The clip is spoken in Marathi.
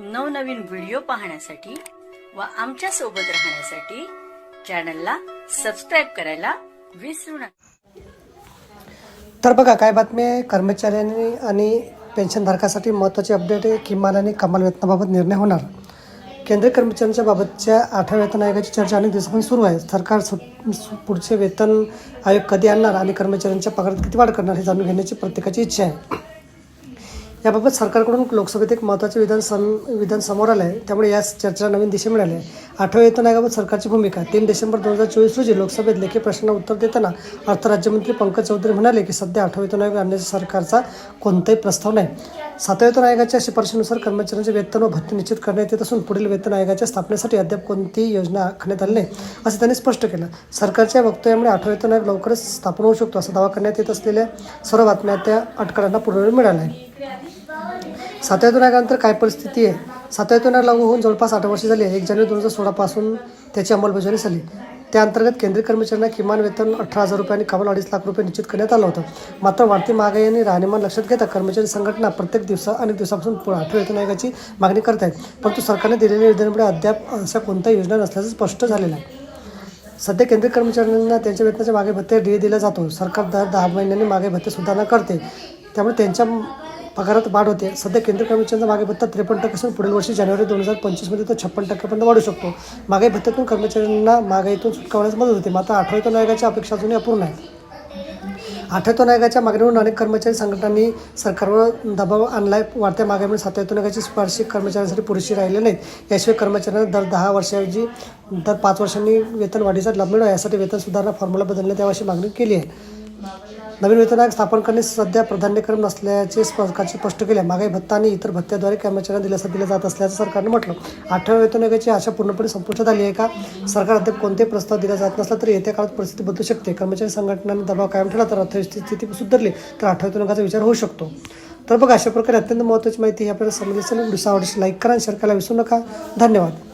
नवनवीन व्हिडिओ पाहण्यासाठी व आमच्यासोबत राहण्यासाठी चॅनलला सबस्क्राईब करायला विसरू नका. तर बघा काय बातमी आहे? कर्मचाऱ्यांनी आणि पेन्शनधारकासाठी महत्त्वाचे अपडेट आहे. किमान आणि कमाल वेतनाबाबत निर्णय होणार. केंद्रीय कर्मचाऱ्यांच्या बाबतच्या आठव्या वेतन आयोगाची चर्चा अनेक दिवसापासून सुरू आहे. सरकार सु- पुढचे वेतन आयोग कधी आणणार आणि कर्मचाऱ्यांच्या पगारात किती वाढ करणार हे जाणून घेण्याची प्रत्येकाची इच्छा आहे. याबाबत सरकारकडून लोकसभेत एक महत्त्वाचे विधान सम विधान समोर आलं आहे त्यामुळे या चर्चेला नवीन दिशा मिळाली आहे. आठव्या येतं याबाबत सरकारची भूमिका. तीन डिसेंबर दोन हजार चोवीस रोजी लोकसभेत लेखी प्रश्नांना उत्तर देताना अर्थ राज्यमंत्री पंकज चौधरी म्हणाले की सध्या आठव्या वेतन आयोग आणण्याचा सरकारचा कोणताही प्रस्ताव नाही. सातव्या वेतन आयोगाच्या शिफारशीनुसार कर्मचाऱ्यांचे वेतन व भत्ते निश्चित करण्यात येत असून पुढील वेतन आयोगाच्या स्थापनेसाठी अद्याप कोणतीही योजना आखण्यात आली नाही असं त्यांनी स्पष्ट केलं. सरकारच्या वक्तव्यामुळे आठवा वेतन आयोग लवकरच स्थापन होऊ शकतो असा दावा करण्यात येत असलेल्या सर्व बातम्या त्या अटकळांना पुरवणी मिळाला आहे. सातव्यातून आल्यानंतर काय परिस्थिती आहे? सातव्यातून लागू होऊन जवळपास आठ वर्षे झाली आहे. एक जानेवारी दोन हजार सोळापासून त्याची अंमलबजावणी झाली. त्या अंतर्गत केंद्रीय कर्मचाऱ्यांना किमान वेतन अठरा हजार रुपये आणि कमाल अडीच लाख रुपये निश्चित करण्यात आलं होतं. मात्र वाढती महागाई आणि राहणीमान लक्षात घेता कर्मचारी संघटना प्रत्येक दिवसा अनेक दिवसापासून आठव्या वेतन आयोगाची मागणी करत आहेत. परंतु सरकारने दिलेल्या योजनेमुळे अद्याप अशा कोणत्याही योजना नसल्याचं स्पष्ट झालेलं आहे. सध्या केंद्रीय कर्मचाऱ्यांना त्यांच्या वेतनाच्या मागे भत्ते डी दिला जातो. सरकार दर दहा महिन्यांनी मागे भत्ते सुधारणा करते. त्यामुळे त्यांच्या पगारात वाढ होते. सध्या केंद्रीय कर्मचाऱ्यांचा मागे भत्ता त्रेपन्न टक्के पुढील वर्षी जानेवारी दोन हजार पंचवीसमध्ये तो छप्पन टक्क्यापर्यंत वाढू शकतो. मागे भत्त्यातून कर्मचाऱ्यांना महागाईतून सुटका होण्यास मदत होते. मात्र आठवतो नायकाच्या अपेक्षा अजूनही अपूर्ण आहे. आठवतो नायकाच्या मागणीवरून अनेक कर्मचारी संघटनांनी सरकारवर दबाव आणलाय. वाढत्या मागणीमुळे सातव्या नायकाची शिफारशी कर्मचाऱ्यांसाठी पुरेशी राहिले नाहीत. याशिवाय कर्मचाऱ्यांना दर दहा वर्षाऐवजी दर पाच वर्षांनी वेतन वाढीचा लाभ मिळावा. यासाठी वेतन सुधारणा फॉर्म्युला बदलण्यात यावी अशी मागणी केली आहे. नवीन वेतन आयोग स्थापन करणे सध्या प्राधान्यक्रम नसल्याचे सरकारचे स्पष्ट केले. महागाई भत्ता आणि इतर भत्त्याद्वारे कर्मचाऱ्यांना दिलासा दिला जात असल्याचं सरकारने म्हटलं. आठव्या वेतन आयोगाची आशा पूर्णपणे संपुष्टात आली आहे का? सरकार अद्याप कोणते प्रस्ताव दिला जात नसला तरी येत्या काळात परिस्थिती बदलू शकते. कर्मचारी संघटनांनी दबाव कायम ठेवला तर अर्थव्यवस्थेची स्थिती सुधारली तर आठव्या वेतन आयोगाचा विचार होऊ शकतो. तर बघा अशा प्रकारे अत्यंत महत्त्वाची माहिती ही आपल्याला समजली असेल व्हिडिओ लाईक करा आणि शेअर करायला विसरू नका. धन्यवाद.